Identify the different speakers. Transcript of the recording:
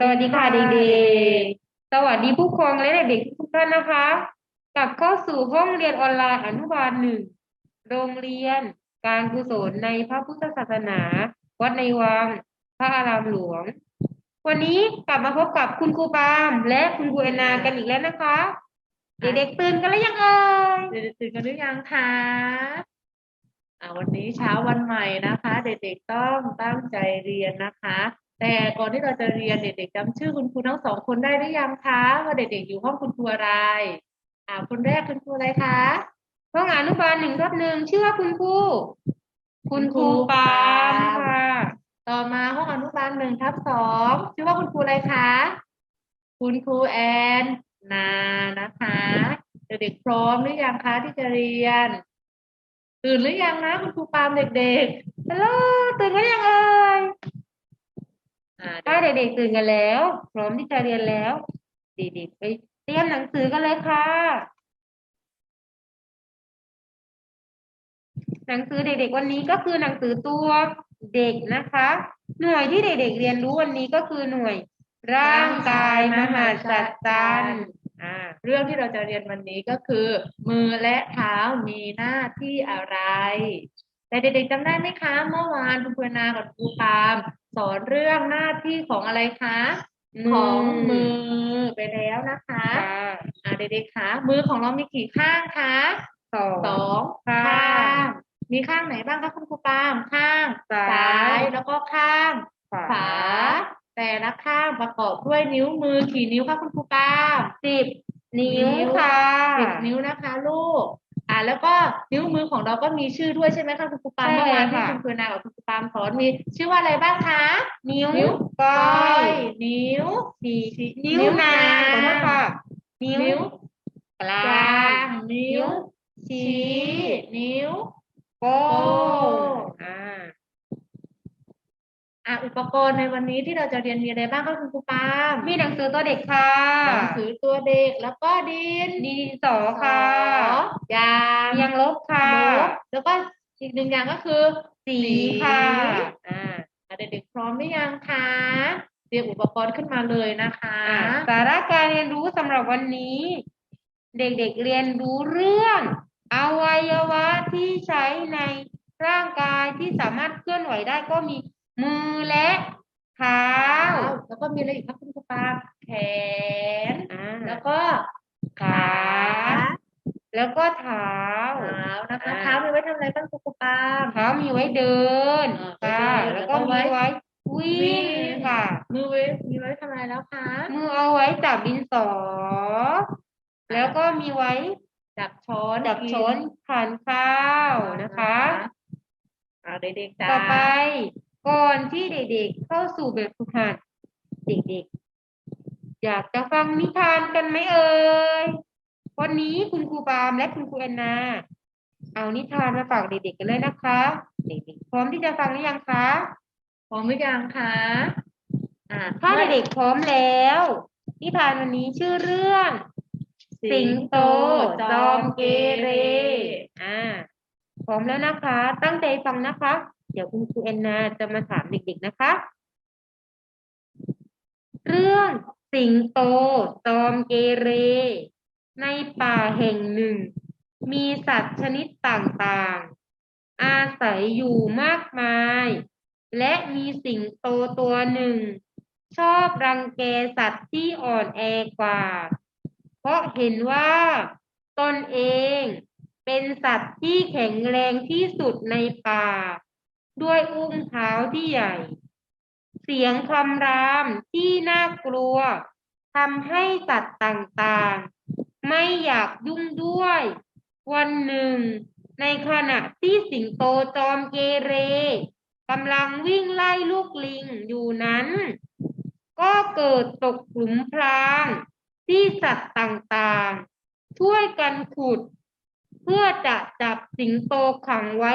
Speaker 1: สวัสดีค่ะเด็กๆ สวัสดีผู้ปกครองและเด็กๆทุกท่านนะคะ กลับเข้าสู่ห้องเรียนออนไลน์อนุบาลหนึ่ง โรงเรียน การกุศลในพระพุทธศาสนา วัดในวัง พระอารามหลวง วันนี้กลับมาพบกับคุณครูปามและคุณครูแอนนากันอีกแล้วนะคะ เด็กๆตื่นกันแล้วยังเอ่ย
Speaker 2: เด็กๆตื่นกันหรือยังคะอ่าวันนี้เช้าวันใหม่นะคะ เด็กๆต้องตั้งใจเรียนนะคะ แต่ก่อนที่เราจะเรียนเด็กๆจำชื่อคุณครูทั้งสองคนได้หรือยังคะว่าเด็กๆอยู่ห้องคุณครูอะไร อ่า คนแรกคุณครูอะไรคะ
Speaker 1: ห้องอนุบาลหนึ่งทับหนึ่งชื่อว่าคุณครูคุณครูปาล์มค่ะ
Speaker 2: ต่อมาห้องอนุบาลหนึ่งทับสองชื่อว่าคุณครูอะไรคะคุณครูแอนนานะคะเด็กๆพร้อมหรือยังคะที่จะเรียนตื่นหรือยังนะคุณครูปาล์มเด็ก
Speaker 1: ฮัลโหลตื่นกันยังเอ่ย ถ้าเด็กๆตื่นกันแล้ว พร้อมที่จะเรียนแล้วเด็กๆไปเตรียมหนังสือกันเลยค่ะ หนังสือเด็กๆวันนี้ก็คือหนังสือตัวเด็กนะคะ หน่วยที่เด็กๆเรียนรู้วันนี้ก็คือหน่วย ร่างกายมหาสัจจรรย์อ่า
Speaker 2: เรื่องที่เราจะเรียนวันนี้ก็คือ มือและเท้ามีหน้าที่อะไร แต่เด็กๆจำได้ไหมคะ เมื่อวานคุณครูนากับครูปามสอนเรื่องหน้าที่ของอะไรคะ ของมือไปแล้วนะคะ
Speaker 1: ค่ะ
Speaker 2: อ่าเด็กๆคะมือของเรามีกี่ข้างคะ
Speaker 1: สอง
Speaker 2: สอง
Speaker 1: ข้าง
Speaker 2: ข้างมีข้างไหนบ้างคะคุณครูปาล์มข้าง
Speaker 1: ซ้าย
Speaker 2: ซ้ายแล้วก็ข้าง
Speaker 1: ขวา
Speaker 2: ขวาแต่ละข้างประกอบด้วยนิ้วมือกี่นิ้วคะคุณครูปาล์ม
Speaker 1: สิบนิ้วค่ะ
Speaker 2: สิบนิ้วนะคะ ลูก อ่าแล้วก็นิ้วมือของเราก็มีชื่อด้วยใช่ไหมคะคุณครูปาล์ม
Speaker 1: ใช่
Speaker 2: เมื่อวาน
Speaker 1: เลย
Speaker 2: ที่
Speaker 1: ค่ะ
Speaker 2: คุณครูนากับคุณครูปาล์มสอนมีชื่อว่าอะไรบ้างคะ
Speaker 1: นิ้ว
Speaker 2: นิ้ว
Speaker 1: ก้อ
Speaker 2: ก้อย
Speaker 1: ย
Speaker 2: นิ้ว
Speaker 1: สี่
Speaker 2: สี่
Speaker 1: นิ้วนางขอโทษค่ะนิ้ว
Speaker 2: นิ้ว
Speaker 1: ก
Speaker 2: ก
Speaker 1: ลา
Speaker 2: ลางงนิ้ว
Speaker 1: ชี้
Speaker 2: ชี้นิ้ว
Speaker 1: โป้ง
Speaker 2: โป้ง
Speaker 1: อ่า
Speaker 2: อุปกรณ์ในวันนี้ที่เราจะเรียนมีอะไรบ้างคะคุณครูปามี
Speaker 1: หนังสือตัวเด็กค่ะ
Speaker 2: หนังสือตัวเด็กแล้วก็ดิน
Speaker 1: ดินสอค่ะ
Speaker 2: ยาง
Speaker 1: ยางลบค่ะ
Speaker 2: ลบแล้วก็อีกหนึ่งอย่างก็คือ
Speaker 1: สีค่ะอ่า
Speaker 2: เด็กๆพร้อมหรือยังคะเตรียมอุปกรณ์ขึ้นมาเลยนะคะ
Speaker 1: สาระการเรียนรู้สำหรับวันนี้ เด็กๆเรียนรู้เรื่องอวัยวะที่ใช้ในร่างกายที่สามารถเคลื่อนไหวได้ก็มี มือและเท้า
Speaker 2: แล้วก็มีอะไรอีกครับคุณครูปาล์มแขน
Speaker 1: อ่า
Speaker 2: แล้วก็
Speaker 1: ขา แล้วก็เท้า
Speaker 2: เท้านะคะ
Speaker 1: อ่า
Speaker 2: เท้ามีไว้ทำอะไรบ้างคุณครูปาล์ม
Speaker 1: เท้ามีไว้เดิน
Speaker 2: อ่า
Speaker 1: ค่ะ
Speaker 2: ไว้เดิน
Speaker 1: แล้วก็
Speaker 2: แล้วก็ไว้
Speaker 1: มีไว้วิ่งค่ะ
Speaker 2: มือไว้มีไว้ทำอะไรแล้วคะ
Speaker 1: มือเอาไว้จับดินสอ แล้วก็มีไว้
Speaker 2: จับช้อน
Speaker 1: จับ
Speaker 2: กิ
Speaker 1: ช้อนทานข้าวนะคะ
Speaker 2: อ่าเด็กๆจ้า
Speaker 1: ต่อไป ก่อนที่เด็กๆ เข้าสู่แบบฝึกหัดเด็กๆ อยากจะฟังนิทานกันไหมเอ่ยวันนี้คุณครูปาล์มและคุณครูแอนนา เอานิทานมาฝากเด็กๆกันเลยนะคะ เด็กๆพร้อมที่จะฟังหรือยังคะ
Speaker 2: พร้อมหรือยังคะอ่า
Speaker 1: ถ้าเด็กๆพร้อมแล้ว นิทานวันนี้ชื่อเรื่อง สิงโตจอมเกเรอ่าพร้อมแล้วนะคะ ตั้งใจฟังนะคะเดี๋ยวคุณครูแอนนาจะมาถามเด็กๆนะคะ เรื่องสิงโตจอมเกเร ในป่าแห่งหนึ่ง มีสัตว์ชนิดต่างๆ อาศัยอยู่มากมาย และมีสิงโตตัวหนึ่ง ชอบรังแกสัตว์ที่อ่อนแอกว่า เพราะเห็นว่าตนเองเป็นสัตว์ที่แข็งแรงที่สุดในป่า ด้วยอุ้งเท้าที่ใหญ่ เสียงคำรามที่น่ากลัวทำให้สัตว์ต่างๆ ไม่อยากยุ่งด้วย วันหนึ่ง ในขณะที่สิงโตจอมเกเรกำลังวิ่งไล่ลูกลิงอยู่นั้น ก็เกิดตกหลุมพรางที่สัตว์ต่างๆ ช่วยกันขุด เพื่อจะจับสิงโตขังไว้